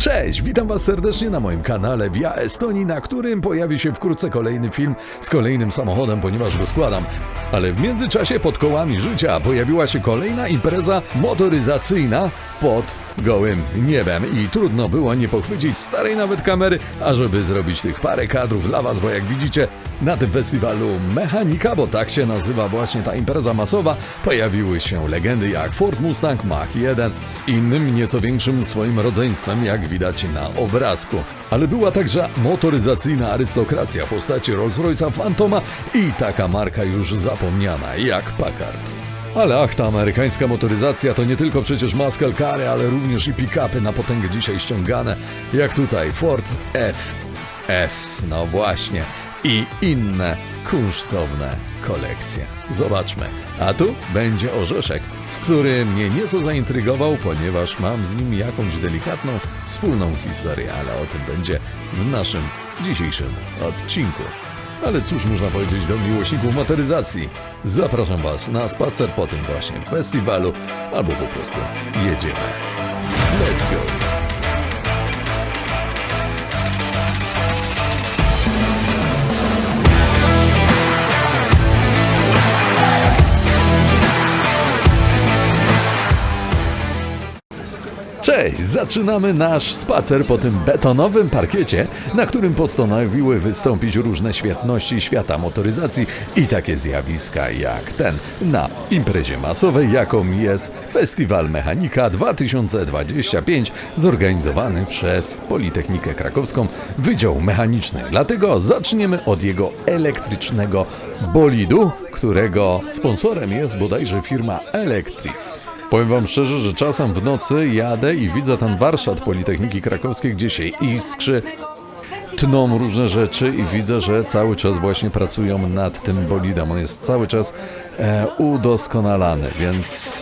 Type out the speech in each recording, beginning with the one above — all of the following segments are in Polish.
Cześć, witam Was serdecznie na moim kanale Via Estonii, na którym pojawi się wkrótce kolejny film z kolejnym samochodem, ponieważ go składam. Ale w międzyczasie pod kołami życia pojawiła się kolejna impreza motoryzacyjna pod gołym niebem i trudno było nie pochwycić starej nawet kamery, ażeby zrobić tych parę kadrów dla Was, bo jak widzicie na tym festiwalu Mechanika, bo tak się nazywa właśnie ta impreza masowa, pojawiły się legendy jak Ford Mustang Mach 1 z innym, nieco większym swoim rodzeństwem, jak widać na obrazku. Ale była także motoryzacyjna arystokracja w postaci Rolls-Royce'a Phantoma i taka marka już zapomniana jak Packard. Ale ach, ta amerykańska motoryzacja to nie tylko przecież muscle cary, ale również i pick-upy na potęgę dzisiaj ściągane, jak tutaj Ford F. F, no właśnie. I inne kunsztowne kolekcje. Zobaczmy. A tu będzie orzeszek, z którym mnie nieco zaintrygował, ponieważ mam z nim jakąś delikatną, wspólną historię, ale o tym będzie w naszym dzisiejszym odcinku. Ale cóż można powiedzieć do miłośników motoryzacji? Zapraszam Was na spacer po tym właśnie festiwalu, albo po prostu jedziemy. Let's go! Cześć! Zaczynamy nasz spacer po tym betonowym parkiecie, na którym postanowiły wystąpić różne świetności świata motoryzacji i takie zjawiska jak ten na imprezie masowej, jaką jest Festiwal Mechanika 2025 zorganizowany przez Politechnikę Krakowską Wydział Mechaniczny. Dlatego zaczniemy od jego elektrycznego bolidu, którego sponsorem jest bodajże firma Electrix. Powiem wam szczerze, że czasem w nocy jadę i widzę ten warsztat Politechniki Krakowskiej, gdzie się iskrzy, tną różne rzeczy i widzę, że cały czas właśnie pracują nad tym bolidem. On jest cały czas e, udoskonalany, więc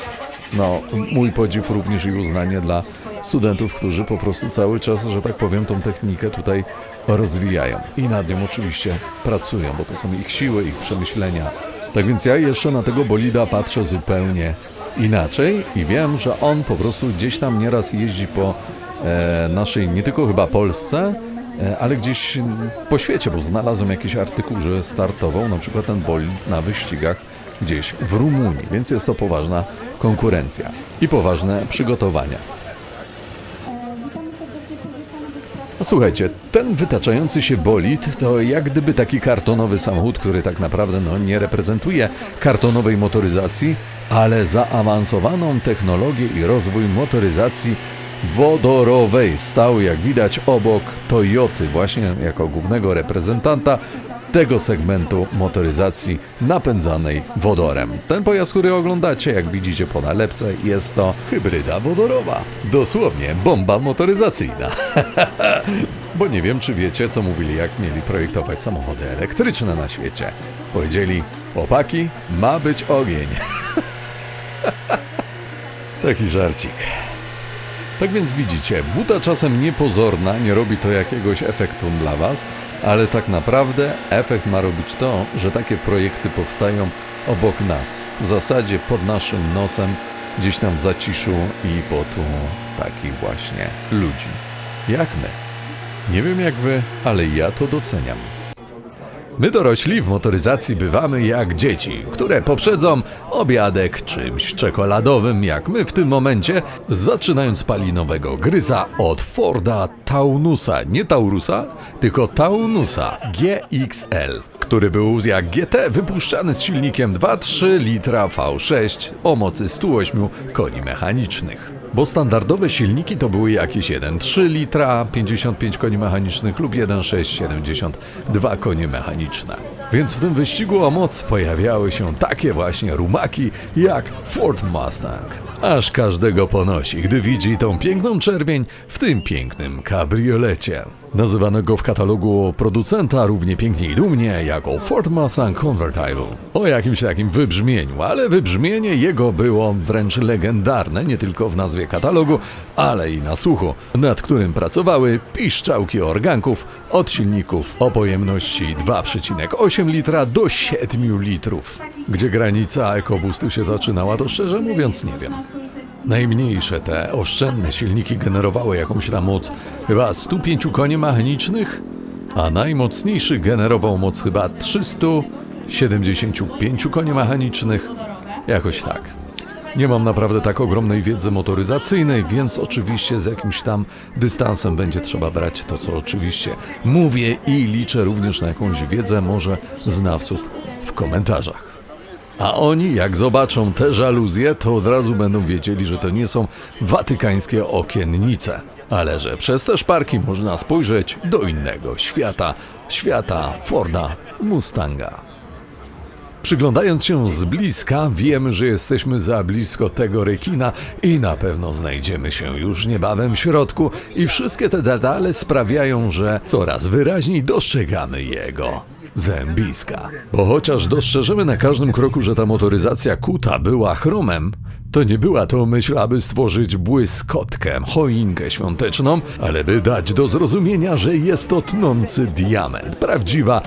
no, mój podziw również i uznanie dla studentów, którzy po prostu cały czas, że tak powiem, tą technikę tutaj rozwijają. I nad nią oczywiście pracują, bo to są ich siły, ich przemyślenia. Tak więc ja jeszcze na tego bolida patrzę zupełnie inaczej i wiem, że on po prostu gdzieś tam nieraz jeździ po e, naszej, nie tylko chyba Polsce, e, ale gdzieś po świecie, bo znalazłem jakiś artykuł, że startował na przykład ten bolid na wyścigach gdzieś w Rumunii, więc jest to poważna konkurencja i poważne przygotowania. No Słuchajcie, ten wytaczający się bolid to jak gdyby taki kartonowy samochód, który tak naprawdę no, nie reprezentuje kartonowej motoryzacji, ale zaawansowaną technologię i rozwój motoryzacji wodorowej stał, jak widać, obok Toyoty, właśnie jako głównego reprezentanta tego segmentu motoryzacji napędzanej wodorem. Ten pojazd, który oglądacie, jak widzicie po nalepce, jest to hybryda wodorowa. Dosłownie bomba motoryzacyjna. Bo nie wiem, czy wiecie, co mówili, jak mieli projektować samochody elektryczne na świecie. Powiedzieli, chłopaki, ma być ogień. Taki żarcik. Tak więc widzicie, buta czasem niepozorna, nie robi to jakiegoś efektu dla Was, ale tak naprawdę efekt ma robić to, że takie projekty powstają obok nas, w zasadzie pod naszym nosem, gdzieś tam w zaciszu i potu takich właśnie ludzi, jak my. Nie wiem jak Wy, ale ja to doceniam. My dorośli w motoryzacji bywamy jak dzieci, które poprzedzą obiadek czymś czekoladowym, jak my w tym momencie, zaczynając palinowego gryza od Forda Taunusa, nie Taurusa, tylko Taunusa GXL, który był jak GT wypuszczany z silnikiem 2,3 litra V6 o mocy 108 koni mechanicznych. Bo standardowe silniki to były jakieś 1,3 litra, 55 koni mechanicznych lub 1,6, 72 konie mechaniczne. Więc w tym wyścigu o moc pojawiały się takie właśnie rumaki jak Ford Mustang. Aż każdego ponosi, gdy widzi tą piękną czerwień w tym pięknym kabriolecie. Nazywanego w katalogu producenta równie pięknie i dumnie jako Ford Mustang Convertible. O jakimś takim wybrzmieniu, ale wybrzmienie jego było wręcz legendarne, nie tylko w nazwie katalogu, ale i na słuchu, nad którym pracowały piszczałki organków od silników o pojemności 2,8 litra do 7 litrów. Gdzie granica ekobustu się zaczynała, to szczerze mówiąc nie wiem. Najmniejsze te oszczędne silniki generowały jakąś tam moc chyba 105 koni mechanicznych, a najmocniejszy generował moc chyba 375 koni mechanicznych. Jakoś tak. Nie mam naprawdę tak ogromnej wiedzy motoryzacyjnej, więc oczywiście z jakimś tam dystansem będzie trzeba brać to, co oczywiście mówię i liczę również na jakąś wiedzę może znawców w komentarzach. A oni, jak zobaczą te żaluzje, to od razu będą wiedzieli, że to nie są watykańskie okiennice, ale że przez te szparki można spojrzeć do innego świata, świata Forda Mustanga. Przyglądając się z bliska, wiemy, że jesteśmy za blisko tego rekina i na pewno znajdziemy się już niebawem w środku i wszystkie te detale sprawiają, że coraz wyraźniej dostrzegamy jego zębiska. Bo chociaż dostrzeżemy na każdym kroku, że ta motoryzacja kuta była chromem, to nie była to myśl, aby stworzyć błyskotkę, choinkę świąteczną, ale by dać do zrozumienia, że jest to tnący diament, prawdziwa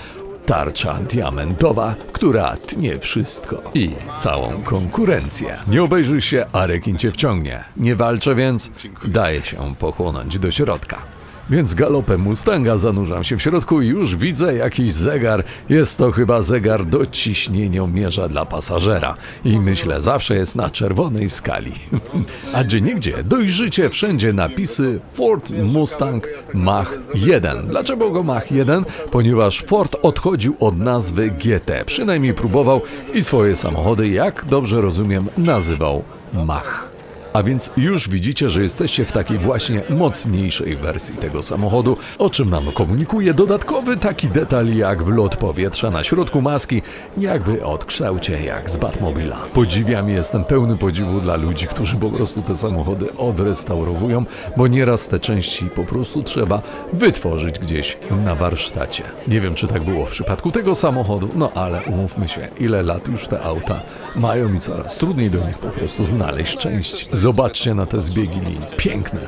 tarcza diamentowa, która tnie wszystko i całą konkurencję. Nie obejrzyj się, a rekin cię wciągnie. Nie walczę więc, daję się pochłonąć do środka. Więc galopem Mustanga zanurzam się w środku i już widzę jakiś zegar. Jest to chyba zegar do ciśnieniomierza dla pasażera. I myślę, zawsze jest na czerwonej skali. A gdzie nigdzie dojrzycie wszędzie napisy Ford Mustang Mach 1. Dlaczego go Mach 1? Ponieważ Ford odchodził od nazwy GT. Przynajmniej próbował i swoje samochody, jak dobrze rozumiem, nazywał Mach. A więc już widzicie, że jesteście w takiej właśnie mocniejszej wersji tego samochodu, o czym nam komunikuje dodatkowy taki detal jak wlot powietrza na środku maski, jakby od kształcie jak z Batmobila. Podziwiam jestem pełny podziwu dla ludzi, którzy po prostu te samochody odrestaurowują, bo nieraz te części po prostu trzeba wytworzyć gdzieś na warsztacie. Nie wiem, czy tak było w przypadku tego samochodu, no ale umówmy się, ile lat już te auta mają i coraz trudniej do nich po prostu znaleźć części. Zobaczcie na te zbiegi linii. Piękne.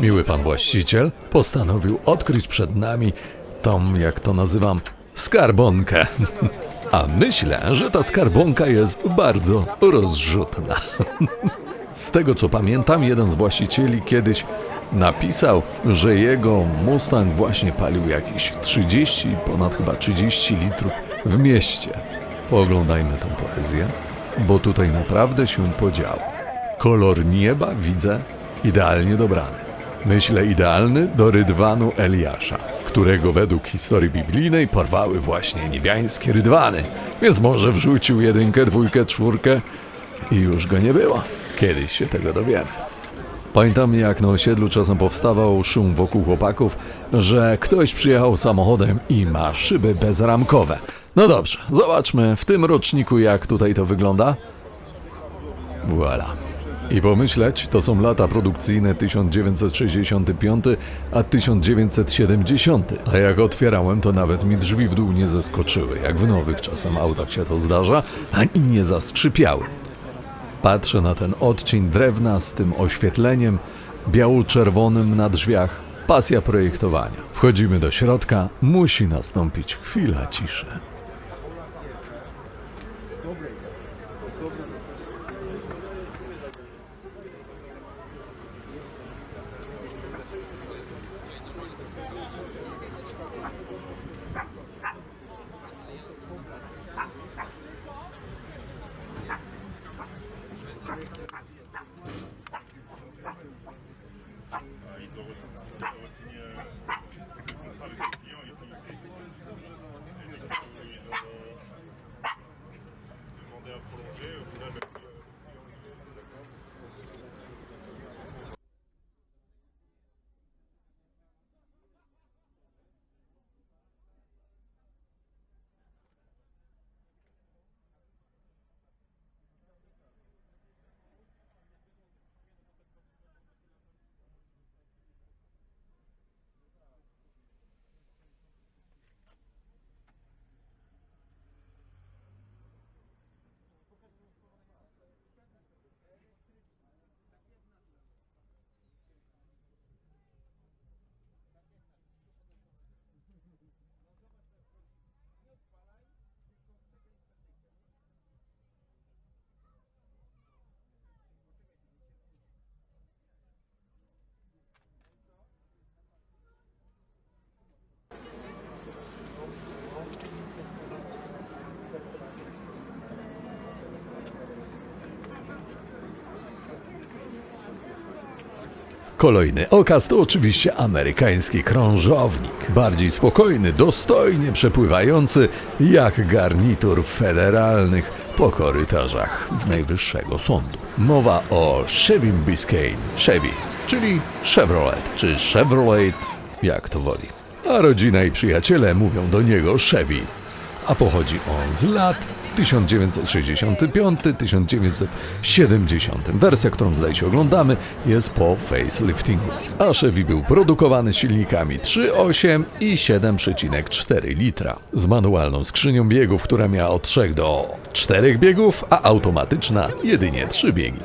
Miły pan właściciel postanowił odkryć przed nami tą, jak to nazywam, skarbonkę. A myślę, że ta skarbonka jest bardzo rozrzutna. Z tego co pamiętam, jeden z właścicieli kiedyś napisał, że jego Mustang właśnie palił jakieś 30, ponad chyba 30 litrów w mieście. Pooglądajmy tą poezję, bo tutaj naprawdę się podziało. Kolor nieba widzę idealnie dobrany. Myślę idealny do rydwanu Eliasza, którego według historii biblijnej porwały właśnie niebiańskie rydwany. Więc może wrzucił jedynkę, dwójkę, czwórkę i już go nie było. Kiedyś się tego dowiemy. Pamiętam jak na osiedlu czasem powstawał szum wokół chłopaków, że ktoś przyjechał samochodem i ma szyby bezramkowe. No dobrze, zobaczmy w tym roczniku jak tutaj to wygląda. Voilà. I pomyśleć, to są lata produkcyjne 1965, a 1970. A jak otwierałem, to nawet mi drzwi w dół nie zeskoczyły, jak w nowych czasem autach się to zdarza, ani nie zaskrzypiały. Patrzę na ten odcień drewna z tym oświetleniem biało-czerwonym na drzwiach. Pasja projektowania. Wchodzimy do środka, musi nastąpić chwila ciszy. Да. Kolejny okaz to oczywiście amerykański krążownik. Bardziej spokojny, dostojnie przepływający jak garnitur federalnych po korytarzach Najwyższego Sądu. Mowa o Chevy Biscayne, Chevy, czyli Chevrolet, czy Chevrolet, jak to woli. A rodzina i przyjaciele mówią do niego Chevy, a pochodzi on z lat 1965-1970. Wersja, którą zdaje się oglądamy, jest po faceliftingu. A Chevy był produkowany silnikami 3,8 i 7,4 litra. Z manualną skrzynią biegów, która miała od 3 do 4 biegów, a automatyczna jedynie 3 biegi.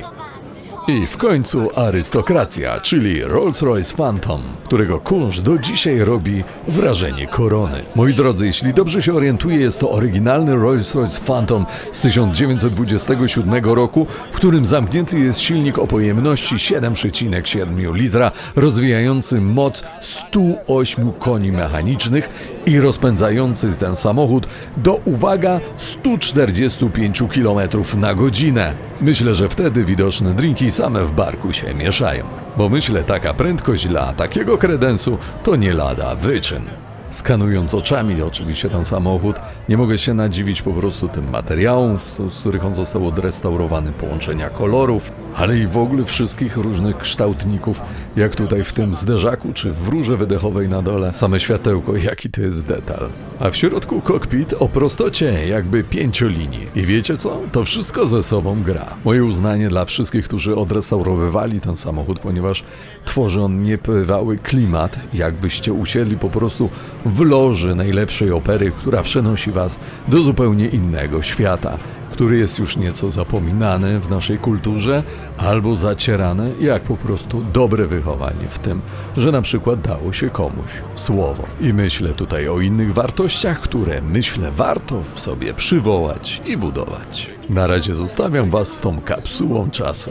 I w końcu arystokracja, czyli Rolls-Royce Phantom, którego kunsz do dzisiaj robi wrażenie korony. Moi drodzy, jeśli dobrze się orientuję, jest to oryginalny Rolls-Royce Phantom z 1927 roku, w którym zamknięty jest silnik o pojemności 7,7 litra, rozwijający moc 108 koni mechanicznych i rozpędzający ten samochód do, uwaga, 145 km na godzinę. Myślę, że wtedy widoczne drinki same w barku się mieszają. Bo myślę, taka prędkość dla takiego kredensu to nie lada wyczyn. Skanując oczami oczywiście ten samochód, nie mogę się nadziwić po prostu tym materiałom, z których on został odrestaurowany, połączenia kolorów, ale i w ogóle wszystkich różnych kształtników, jak tutaj w tym zderzaku czy w rurze wydechowej na dole. Same światełko, jaki to jest detal. A w środku kokpit o prostocie jakby pięciolinii. I wiecie co? To wszystko ze sobą gra. Moje uznanie dla wszystkich, którzy odrestaurowywali ten samochód, ponieważ tworzy on niebywały klimat, jakbyście usiedli po prostu w loży najlepszej opery, która przenosi was do zupełnie innego świata, który jest już nieco zapominany w naszej kulturze albo zacierany jak po prostu dobre wychowanie w tym, że na przykład dało się komuś słowo. I myślę tutaj o innych wartościach, które myślę warto w sobie przywołać i budować. Na razie zostawiam was z tą kapsułą czasu.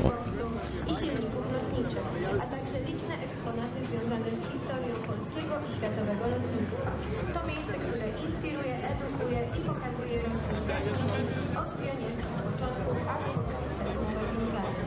i silników lotniczych, a także liczne eksponaty związane z historią polskiego i światowego lotnictwa. To miejsce, które inspiruje, edukuje i pokazuje rozwój techniki od pionierskich początków aż po współczesne rozwiązania.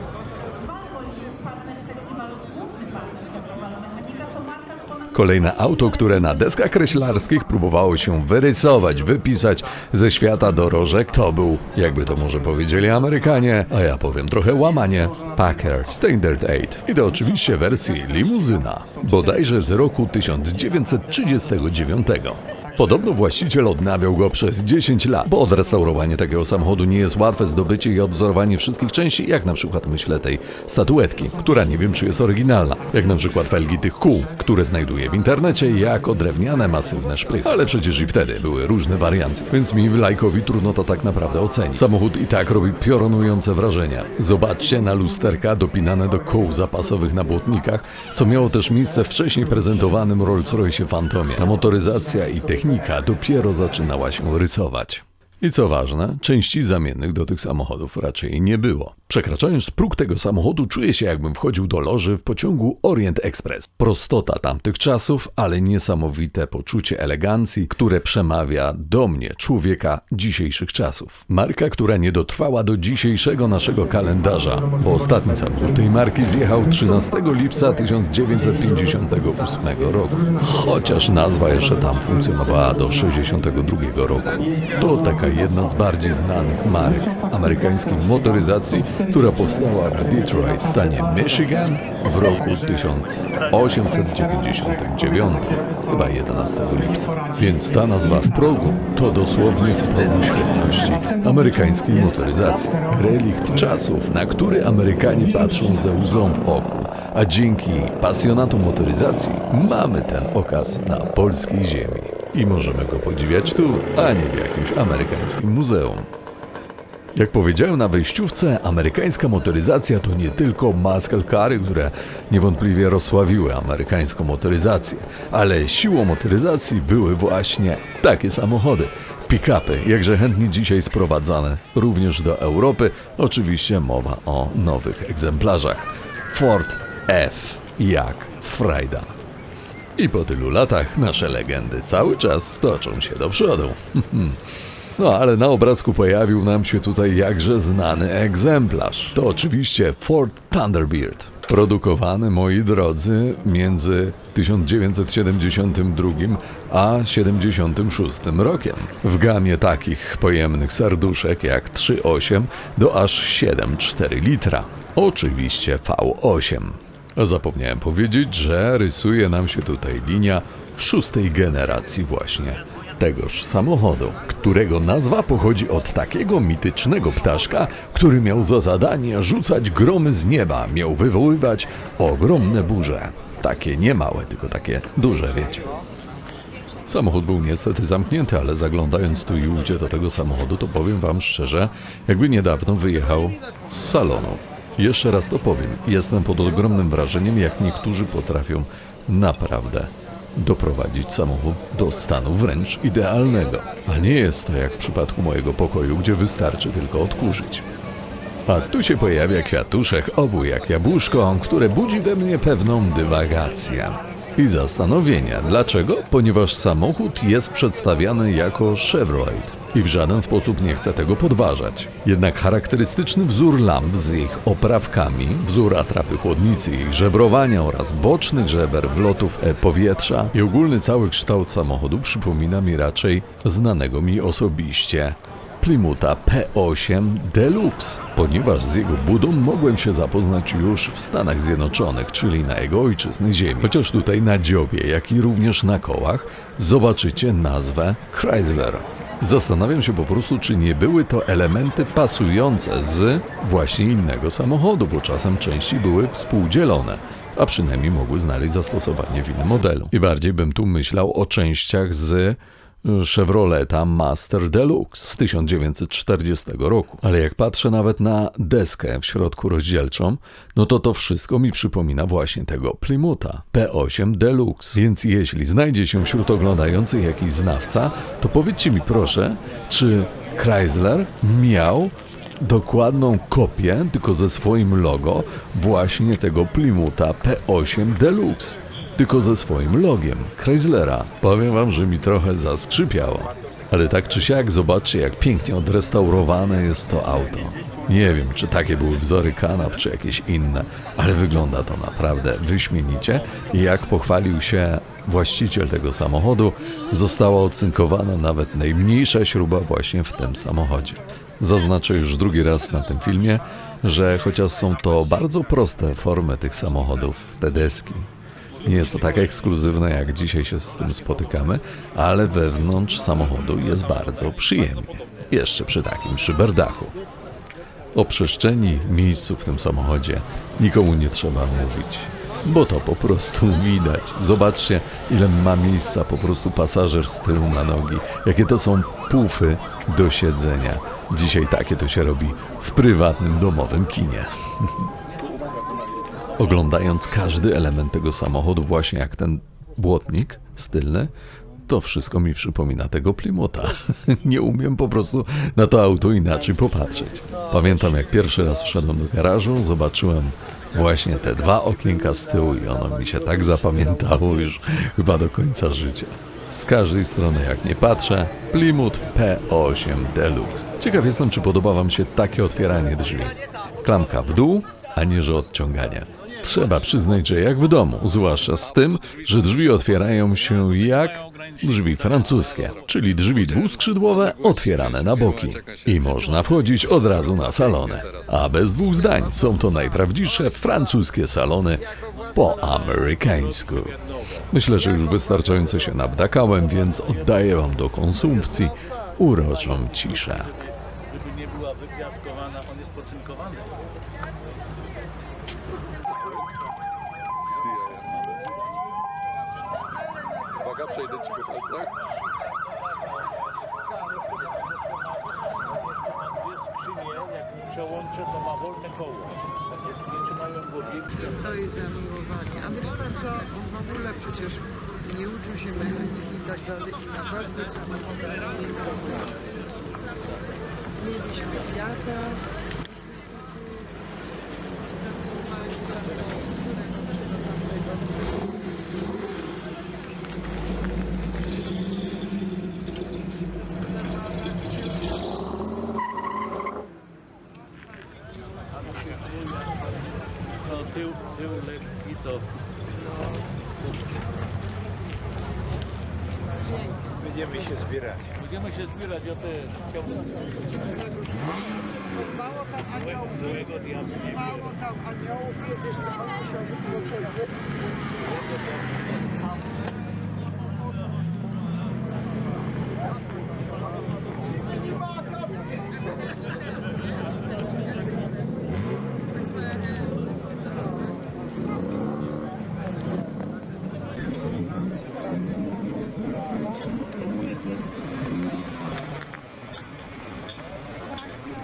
Valvoline, partner festiwalu, główny partner festiwalu Mechanika, to marka z ponad Kolejne auto, które na deskach kreślarskich próbowało się wyrysować, wypisać ze świata dorożek, to był, jakby to może powiedzieli Amerykanie, a ja powiem trochę łamanie, Packer Standard 8. I to oczywiście wersji limuzyna, bodajże z roku 1939. Podobno właściciel odnawiał go przez 10 lat, bo odrestaurowanie takiego samochodu nie jest łatwe, zdobycie i odwzorowanie wszystkich części, jak na przykład myślę tej statuetki, która nie wiem czy jest oryginalna, jak na przykład felgi tych kół, które znajduję w internecie jako drewniane masywne szprychy. Ale przecież i wtedy były różne warianty, więc mi lajkowi trudno to tak naprawdę ocenić. Samochód i tak robi piorunujące wrażenia. Zobaczcie na lusterka dopinane do kół zapasowych na błotnikach, co miało też miejsce w wcześniej prezentowanym Rolls-Royce Phantomie. Ta motoryzacja i technika dopiero zaczynała się rysować. I co ważne, części zamiennych do tych samochodów raczej nie było. Przekraczając próg tego samochodu, czuję się jakbym wchodził do loży w pociągu Orient Express. Prostota tamtych czasów, ale niesamowite poczucie elegancji, które przemawia do mnie, człowieka dzisiejszych czasów. Marka, która nie dotrwała do dzisiejszego naszego kalendarza, bo ostatni samochód tej marki zjechał 13 lipca 1958 roku. Chociaż nazwa jeszcze tam funkcjonowała do 62 roku. To taka jedna z bardziej znanych marek amerykańskiej motoryzacji, która powstała w Detroit w stanie Michigan w roku 1899, chyba 11 lipca. Więc ta nazwa w progu to dosłownie w progu świetności amerykańskiej motoryzacji. Relikt czasów, na który Amerykanie patrzą ze łzą w oku, a dzięki pasjonatom motoryzacji mamy ten okaz na polskiej ziemi. I możemy go podziwiać tu, a nie w jakimś amerykańskim muzeum. Jak powiedziałem na wejściówce, amerykańska motoryzacja to nie tylko muscle cary, które niewątpliwie rozsławiły amerykańską motoryzację, ale siłą motoryzacji były właśnie takie samochody. Pick-upy, jakże chętnie dzisiaj sprowadzane również do Europy. Oczywiście mowa o nowych egzemplarzach. Ford F jak Frajda. I po tylu latach nasze legendy cały czas toczą się do przodu. No ale na obrazku pojawił nam się tutaj jakże znany egzemplarz. To oczywiście Ford Thunderbird. Produkowany, moi drodzy, między 1972 a 76 rokiem. W gamie takich pojemnych serduszek jak 3,8 do aż 7,4 litra. Oczywiście V8. Zapomniałem powiedzieć, że rysuje nam się tutaj linia szóstej generacji właśnie tegoż samochodu, którego nazwa pochodzi od takiego mitycznego ptaszka, który miał za zadanie rzucać gromy z nieba, miał wywoływać ogromne burze. Takie nie małe, tylko takie duże, wiecie. Samochód był niestety zamknięty, ale zaglądając tu i ówdzie do tego samochodu, to powiem wam szczerze, jakby niedawno wyjechał z salonu. Jeszcze raz to powiem, jestem pod ogromnym wrażeniem, jak niektórzy potrafią naprawdę doprowadzić samochód do stanu wręcz idealnego. A nie jest to jak w przypadku mojego pokoju, gdzie wystarczy tylko odkurzyć. A tu się pojawia kwiatuszek obu jak jabłuszko, które budzi we mnie pewną dywagację i zastanowienia. Dlaczego? Ponieważ samochód jest przedstawiany jako Chevrolet i w żaden sposób nie chcę tego podważać. Jednak charakterystyczny wzór lamp z ich oprawkami, wzór atrapy chłodnicy, ich żebrowania oraz bocznych żeber wlotów e, powietrza i ogólny cały kształt samochodu przypomina mi raczej znanego mi osobiście Plymoutha P8 Deluxe, ponieważ z jego budą mogłem się zapoznać już w Stanach Zjednoczonych, czyli na jego ojczyzny ziemi. Chociaż tutaj na dziobie, jak i również na kołach zobaczycie nazwę Chrysler. Zastanawiam się po prostu, czy nie były to elementy pasujące z właśnie innego samochodu, bo czasem części były współdzielone, a przynajmniej mogły znaleźć zastosowanie w innym modelu. I bardziej bym tu myślał o częściach z Chevroleta Master Deluxe z 1940 roku. Ale jak patrzę nawet na deskę w środku rozdzielczą, no to to wszystko mi przypomina właśnie tego Plymoutha P8 Deluxe. Więc jeśli znajdzie się wśród oglądających jakiś znawca, to powiedzcie mi proszę, czy Chrysler miał dokładną kopię, tylko ze swoim logo, właśnie tego Plymoutha P8 Deluxe tylko ze swoim logiem Chryslera. Powiem wam, że mi trochę zaskrzypiało. Ale tak czy siak, zobaczcie jak pięknie odrestaurowane jest to auto. Nie wiem, czy takie były wzory kanap, czy jakieś inne, ale wygląda to naprawdę wyśmienicie. Jak pochwalił się właściciel tego samochodu, została ocynkowana nawet najmniejsza śruba właśnie w tym samochodzie. Zaznaczę już drugi raz na tym filmie, że chociaż są to bardzo proste formy tych samochodów, te deski, nie jest to tak ekskluzywne, jak dzisiaj się z tym spotykamy, ale wewnątrz samochodu jest bardzo przyjemnie. Jeszcze przy takim szyberdachu. O przestrzeni, miejscu w tym samochodzie nikomu nie trzeba mówić, bo to po prostu widać. Zobaczcie, ile ma miejsca po prostu pasażer z tyłu na nogi, jakie to są pufy do siedzenia. Dzisiaj takie to się robi w prywatnym domowym kinie. Oglądając każdy element tego samochodu, właśnie jak ten błotnik stylny, to wszystko mi przypomina tego Plymouth'a. Nie umiem po prostu na to auto inaczej popatrzeć. Pamiętam jak pierwszy raz wszedłem do garażu, zobaczyłem właśnie te dwa okienka z tyłu i ono mi się tak zapamiętało już chyba do końca życia. Z każdej strony jak nie patrzę, Plymouth P8 Deluxe. Ciekaw jestem, czy podoba Wam się takie otwieranie drzwi. Klamka w dół, a nie że odciąganie. Trzeba przyznać, że jak w domu, zwłaszcza z tym, że drzwi otwierają się jak drzwi francuskie, czyli drzwi dwuskrzydłowe otwierane na boki. I można wchodzić od razu na salony. A bez dwóch zdań są to najprawdziwsze francuskie salony po amerykańsku. Myślę, że już wystarczająco się nabdakałem, więc oddaję wam do konsumpcji uroczą ciszę. Gdyby nie była wypiaskowana, on jest pocynkowany. Uwaga, przejdę ci po plecach. Dwie skrzynie, jak przełączę, to ma wolne koło. Trzymają. To jest zamiłowanie. A co, w ogóle przecież nie uczył się mechaniki i tak dalej i na własnych samochodach nie. Mieliśmy Fiata, Będziemy się zbierać. Będziemy się zbierać, ja też chciałbym. Mało tam aniołów jest, mało tam aniołów jest, jeszcze mało się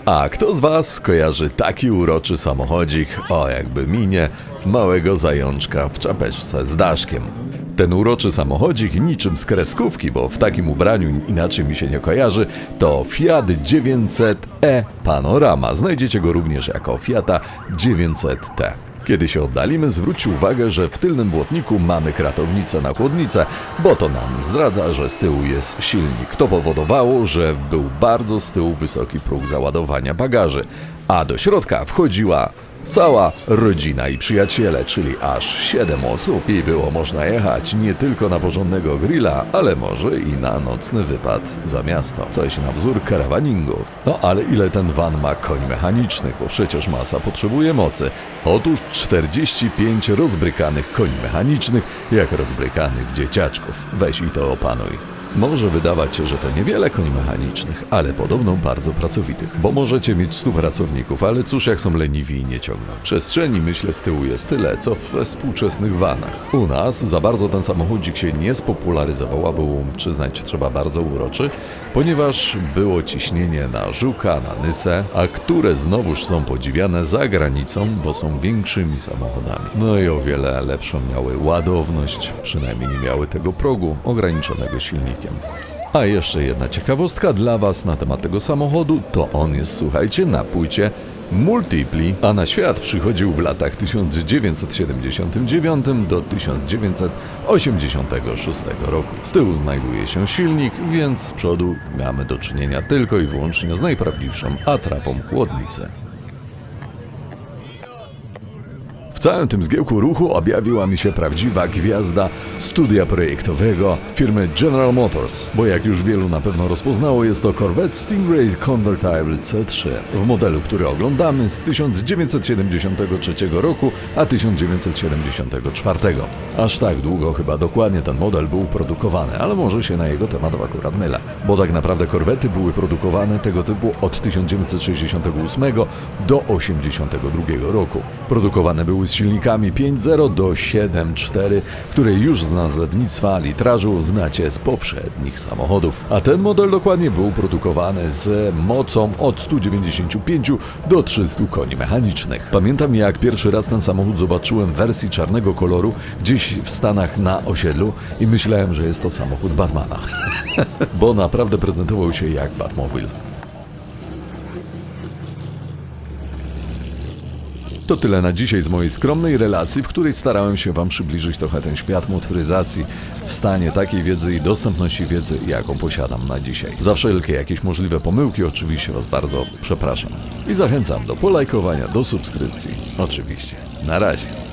A kto z Was kojarzy taki uroczy samochodzik, o jakby minie, małego zajączka w czapeczce z daszkiem? Ten uroczy samochodzik niczym z kreskówki, bo w takim ubraniu inaczej mi się nie kojarzy, to Fiat 900e Panorama. Znajdziecie go również jako Fiata 900T. Kiedy się oddalimy, zwróćcie uwagę, że w tylnym błotniku mamy kratownicę na chłodnicę, bo to nam zdradza, że z tyłu jest silnik. To powodowało, że był bardzo z tyłu wysoki próg załadowania bagaży, a do środka wchodziła cała rodzina i przyjaciele, czyli aż 7 osób i było można jechać nie tylko na porządnego grilla, ale może i na nocny wypad za miasto. Coś na wzór karawaningu. No ale ile ten van ma koń mechanicznych, bo przecież masa potrzebuje mocy. Otóż 45 rozbrykanych koni mechanicznych, jak rozbrykanych dzieciaczków. Weź i to opanuj. Może wydawać się, że to niewiele koni mechanicznych, ale podobno bardzo pracowitych. Bo możecie mieć 100 pracowników, ale cóż jak są leniwi i nie ciągną. Przestrzeni myślę z tyłu jest tyle, co we współczesnych vanach. U nas za bardzo ten samochodzik się nie spopularyzował, a był, przyznać trzeba, bardzo uroczy, ponieważ było ciśnienie na Żuka, na Nysę, a które znowuż są podziwiane za granicą, bo są większymi samochodami. No i o wiele lepszą miały ładowność, przynajmniej nie miały tego progu ograniczonego A jeszcze jedna ciekawostka dla Was na temat tego samochodu, to on jest, słuchajcie, na płycie Multipli, a na świat przychodził w latach 1979 do 1986 roku. Z tyłu znajduje się silnik, więc z przodu mamy do czynienia tylko i wyłącznie z najprawdziwszą atrapą chłodnicy. W całym tym zgiełku ruchu objawiła mi się prawdziwa gwiazda studia projektowego firmy General Motors, bo jak już wielu na pewno rozpoznało, jest to Corvette Stingray Convertible C3 w modelu, który oglądamy z 1973 roku, a 1974. Aż tak długo chyba dokładnie ten model był produkowany, ale może się na jego temat akurat mylę, bo tak naprawdę korwety były produkowane tego typu od 1968 do 1982 roku. Produkowane były z silnikami 5.0 do 7.4, które już z nazewnictwa litrażu znacie z poprzednich samochodów. A ten model dokładnie był produkowany z mocą od 195 do 300 koni mechanicznych. Pamiętam jak pierwszy raz ten samochód zobaczyłem w wersji czarnego koloru gdzieś w Stanach na osiedlu i myślałem, że jest to samochód Batmana. Bo naprawdę prezentował się jak Batmobil. To tyle na dzisiaj z mojej skromnej relacji, w której starałem się Wam przybliżyć trochę ten świat motoryzacji w stanie takiej wiedzy i dostępności wiedzy, jaką posiadam na dzisiaj. Za wszelkie jakieś możliwe pomyłki oczywiście Was bardzo przepraszam. I zachęcam do polajkowania, do subskrypcji. Oczywiście. Na razie.